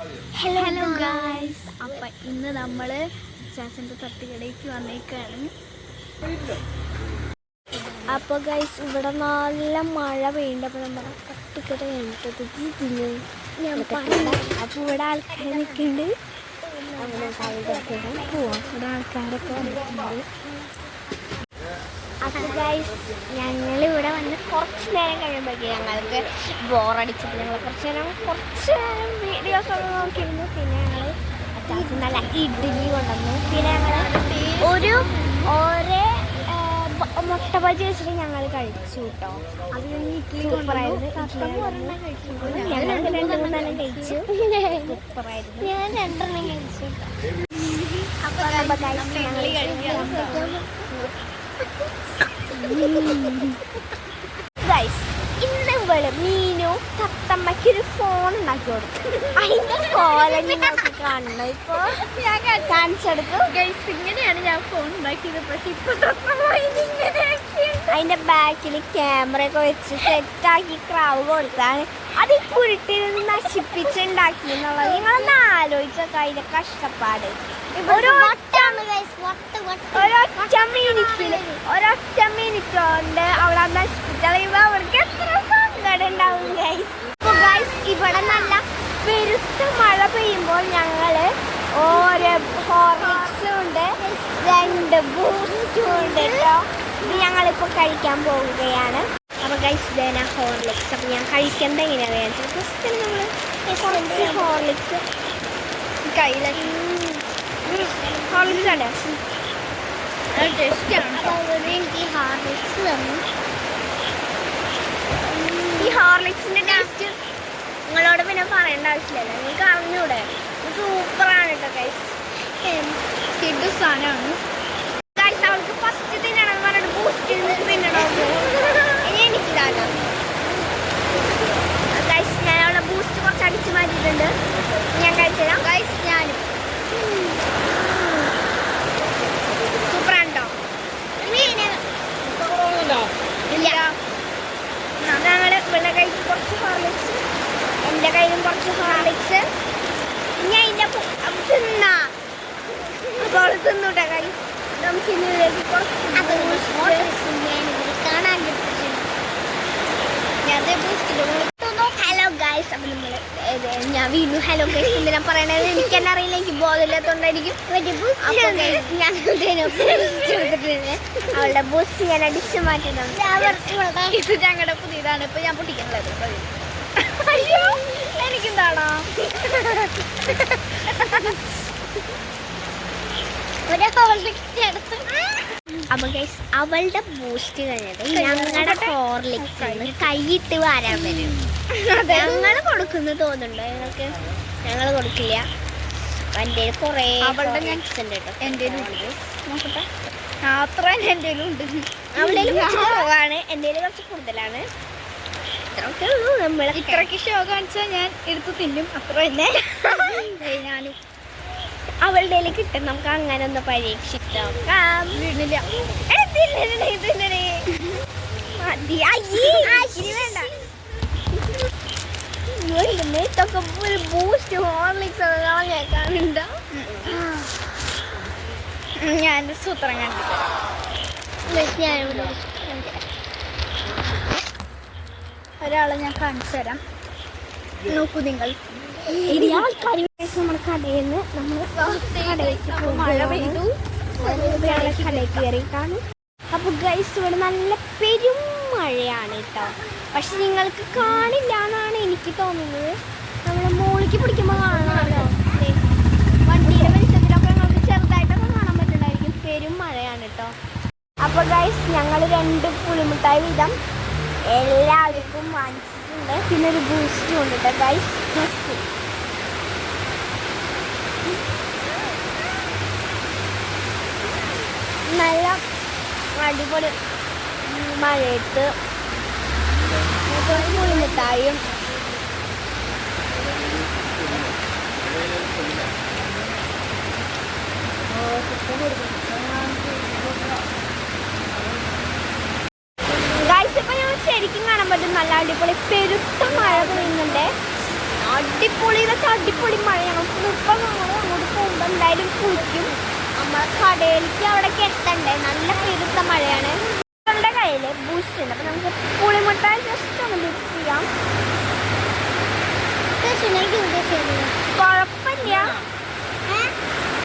Hello guys അപ്പൊ ഇന്ന് നമ്മൾ ചാച്ചന്റെ തട്ടുകടയ്ക്ക് വന്നേക്കാണ്. അപ്പൊ ഗൈസ് ഇവിടെ നല്ല മഴ പെയ്യുന്നുണ്ട് നമ്മുടെ തട്ടുകട കഴിഞ്ഞിട്ട് ഞാൻ പറഞ്ഞു അപ്പൊ ഇവിടെ ആൾക്കാർ നിൽക്കുന്നുണ്ട്. അങ്ങനെ പോവാം. ഇവിടെ ആൾക്കാരൊക്കെ വന്നിട്ടുണ്ട്. ഞങ്ങൾ ഇവിടെ വന്ന് കുറച്ച് നേരം കഴിയുമ്പോഴേക്കും ഞങ്ങൾക്ക് ബോറടിച്ചിട്ട് ഞങ്ങൾ കുറച്ച് നേരം കുറച്ച് നേരം വീഡിയോസ് ഒക്കെ നോക്കിയിരുന്നു. പിന്നെ ഞങ്ങൾ അത്യാവശ്യം നല്ല ഇഡ്ഡലി കൊണ്ടുവന്നു. പിന്നെ ഞങ്ങൾ ഒരു ഒരേ മുട്ട ബജി വെച്ചിട്ട് ഞങ്ങൾ കഴിച്ചു കേട്ടോ അത് സൂപ്പറായിരുന്നു. ഞങ്ങൾ രണ്ടെണ്ണം കഴിച്ചു. സൂപ്പറായിരുന്നു. ഞാൻ രണ്ടെണ്ണം കഴിച്ചു അപ്പൊ നമ്മ ഗൈസ് ഇന്ന് ഇവൾ മീനു തത്തമ്മയ്ക്ക് ഒരു ഫോൺ ഉണ്ടാക്കി കൊടുത്തു. അതിന്റെ കോലഞ്ഞി നോക്കി കാണണം. ഇപ്പൊ ഞാൻ കാണിച്ചെടുക്കും ഗൈസ് ഇങ്ങനെയാണ് ഞാൻ ഫോൺ ഉണ്ടാക്കിയത്. പക്ഷെ ഇപ്പൊ അതിന്റെ ബാക്കിൽ ക്യാമറ ഒക്കെ വെച്ച് സെറ്റാക്കി ക്രാവ് കൊടുത്താണ്. അത് കുരുട്ടിൽ നിന്ന് നശിപ്പിച്ചുണ്ടാക്കി എന്നുള്ളത് നിങ്ങളൊന്ന് ആലോചിച്ചൊക്കെ അതിന്റെ കഷ്ടപ്പാട്. ഒരു ഒരൊറ്റ മിനിറ്റ് അവിടെ അവിടെ നശിപ്പിച്ചറിയുമ്പോ അവർക്ക് എത്ര സങ്കടം ഉണ്ടാവും ഗൈസ് അപ്പൊ ഗൈസ് ഇവിടെ നല്ല പെരുത്ത മഴ പെയ്യുമ്പോൾ ഞങ്ങൾ ഓരോ ഹോർലിക്സും ഉണ്ട് രണ്ട് ബൂസ്റ്റും ഉണ്ട് കേട്ടോ ഇത് ഞങ്ങളിപ്പോ കഴിക്കാൻ പോവുകയാണ്. അപ്പൊ ഗൈസ് ഇതേന ഹോർലിക്സ് അപ്പൊ ഞാൻ കഴിക്കുന്നത് എങ്ങനെയാണ് ജസ്റ്റ് നമ്മൾ കുറച്ച് ഹോർലിക്സ് കയ്യിലൊക്കെ. ഹോർലിക്സ് ആണ് ടേസ്റ്റാണ് എനിക്ക് ഹോർലിക്സ് തന്നു. ഈ ഹോർലിക്സിന്റെ ടേസ്റ്റ് നിങ്ങളോട് പിന്നെ പറയേണ്ട ആവശ്യമില്ലല്ലോ നിങ്ങൾക്ക് അറിഞ്ഞൂടെ? സൂപ്പറാണ് കേട്ടോ കൈസ് കിഡ് സാധനമാണ് ഗൈസ് അവൾക്ക് ഫസ്റ്റ് തിന്നണം എന്ന് പറഞ്ഞിട്ട് ബൂസ്റ്റ് തിന്നണോ ഇനി എനിക്കിതാട്ടോ ഗൈസ് ഞാൻ അവളെ ബൂസ്റ്റ് കുറച്ച് അടിച്ച് മാറ്റിയിട്ടുണ്ട് ഞാൻ കഴിച്ചുതരാം ഗൈസ് ഞാനും സൂപ്പറാണ് കേട്ടോ ഇല്ല ഞങ്ങൾ ഇവളുടെ കയ്യിൽ കുറച്ച് ഹോർലിക്സ് എന്റെ കയ്യിലും കുറച്ച് ഹോർലിക്സ് ഞാൻ ഇതിന്റെ തിന്നാ അപ്പോൾ അവൾ തിന്നൂട്ടെ കൈ നമുക്ക് കാണാൻ ഹലോ ഗൈസ് അപ്പം നമ്മൾ ഞാൻ വീണ്ടും ഹലോ ഗൈസ് എന്തിനാ പറയണത് എനിക്ക് തന്നെ അറിയില്ല എനിക്ക് ബോധമില്ലാത്തോണ്ടായിരിക്കും ഞാൻ. അവളുടെ ബൂസ്റ്റ് ഞാൻ അടിച്ചു മാറ്റുന്നുണ്ട് ഇത് ഞങ്ങളുടെ പുതിയതാണ്. ഇപ്പൊ ഞാൻ പൊട്ടിക്കുന്നത് എനിക്കെന്താണോ അപ്പൊ ഗൈസ് അവളുടെ ബൂസ്റ്റ് കഴിഞ്ഞത് ഞങ്ങളുടെ ഹോർലിക്സ് കൈയിട്ട് വരാൻ വരും. ഞങ്ങൾ കൊടുക്കുന്നു തോന്നുന്നുണ്ടോ ഞങ്ങൾക്ക് ഞങ്ങൾ കൊടുക്കില്ല. എന്റെ കുറേ അവളുടെ ഞാൻ- ഉണ്ട് കേട്ടോ. എന്റെ നോക്കട്ടെ. ആ, എന്റെ ഉണ്ട്. കുറച്ച് കുറവാണ്. എന്റെ കുറച്ച് കൂടുതലാണ്. ഇത്രയൊക്കെ ഉള്ളൂ നമ്മളെ ഇത്രയ്ക്ക് ഷോ കാണിച്ചാൽ ഞാൻ എടുത്ത് തിന്നും. അത്ര തന്നെ. ഞാനും അവളുടെ കിട്ടും. നമുക്ക് അങ്ങനെ ഒന്ന് പരീക്ഷിക്കാം. ഒരു ബൂസ്റ്റ് ഹോർലിക്സ് ഞാൻ സൂത്രം കണ്ടു. ഒരാളെ ഞാൻ കാണിച്ചു തരാം. നോക്കൂ നിങ്ങൾ. നമ്മുടെ കടയിൽ നിന്ന് നമ്മൾ കടയിലേക്ക് മഴ പെയ്തു. ഞങ്ങളെ കടയിൽ കയറിയിട്ടാണ്. അപ്പൊ ഗൈസ് ഇവിടെ നല്ല പെരും മഴയാണ് കേട്ടോ പക്ഷെ നിങ്ങൾക്ക് കാണില്ല എന്നാണ് എനിക്ക് തോന്നുന്നത്. നമ്മുടെ മോളിക്ക് പിടിക്കുമ്പോൾ കാണാമല്ലോ ദേ, വണ്ടിയുടെ വെളിച്ചത്തിലൊക്കെ നിങ്ങൾക്ക് ചെറുതായിട്ടൊക്കെ കാണാൻ പറ്റുന്നതായിരിക്കും. പെരും മഴയാണ് കേട്ടോ അപ്പൊ ഗൈസ് ഞങ്ങൾ രണ്ട് പുളിമുട്ടായി വീതം എല്ലാവർക്കും വാങ്ങിച്ചിട്ടുണ്ട്. പിന്നെ ഒരു ബൂസ്റ്റും ഉണ്ട് കേട്ടോ ഗൈസ് നല്ല അടിപൊളി മഴയത്ത്. മിഠായും ഇപ്പൊ ശരിക്കും കാണാൻ പറ്റും നല്ല അടിപൊളി പെരുത്ത മഴ പെയ്യുന്നുണ്ട്. അടിപൊളി വെച്ചാൽ അടിപൊളി മഴ ഞങ്ങൾക്ക് മുപ്പം അങ്ങോട്ട് പോകുമ്പോൾ എന്തായാലും കുളിക്കും. നമ്മളെ കടയിലേക്ക് അവിടേക്ക് എത്തണ്ടേ നല്ല പെരുത്ത മഴയാണ്. നമ്മുടെ കയ്യിൽ ബൂസ്റ്റ് ഉണ്ട്. അപ്പം നമുക്ക് പുളിമുട്ടായി ജസ്റ്റ് ഒന്ന് മിക്സ് ചെയ്യാം. കുഴപ്പമില്ല.